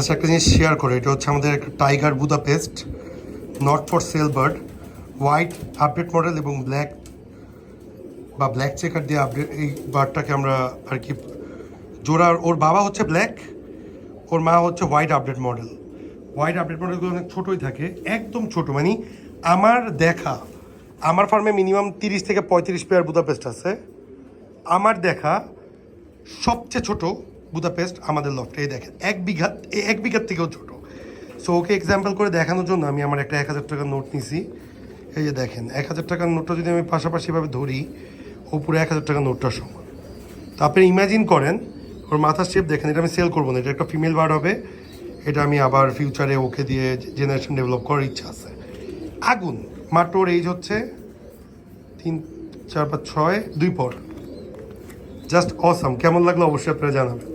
Just একটা জিনিস share করে, এটা হচ্ছে আমাদের একটা টাইগার বুদা paste not for sale bird white update model এবং ব্ল্যাক বা ব্ল্যাক চেকার দিয়ে আপডেট এই বার্ডটাকে আমরা আর কি জোড়ার ওর বাবা হচ্ছে ব্ল্যাক ওর মা হচ্ছে white update model white update মডেলগুলো অনেক ছোটোই থাকে, একদম ছোট মানে আমার দেখা, আমার ফার্মে মিনিমাম তিরিশ থেকে পঁয়ত্রিশ পেয়ার বুদাপেস্ট আছে। আমার দেখা সবচেয়ে ছোট বুদাপেস্ট আমাদের লফটে এই দেখেন। এক বিঘা এক বিঘার থেকেও ছোট। সো ওকে এক্সাম্পল করে দেখানোর জন্য আমি আমার একটা এক হাজার টাকার নোট নিছি। এই যে দেখেন, এক হাজার টাকার নোটটা যদি আমি পাশাপাশিভাবে ধরি ও পুরো এক হাজার টাকার নোটটার সমান। তো আপনি ইমাজিন করেন, ওর মাথার শেপ দেখেন, এটা আমি সেল করব না, এটা একটা ফিমেল বার্ড হবে। এটা আমি আবার ফিউচারে ওকে দিয়ে জেনারেশন ডেভেলপ করার ইচ্ছা আছে। আগুন মাটোর এইজ হচ্ছে তিন, চার, পাঁচ, ছয়, দুই পর। জাস্ট অসাম কেমন লাগল অবশ্যই আপনারা জানাবেন।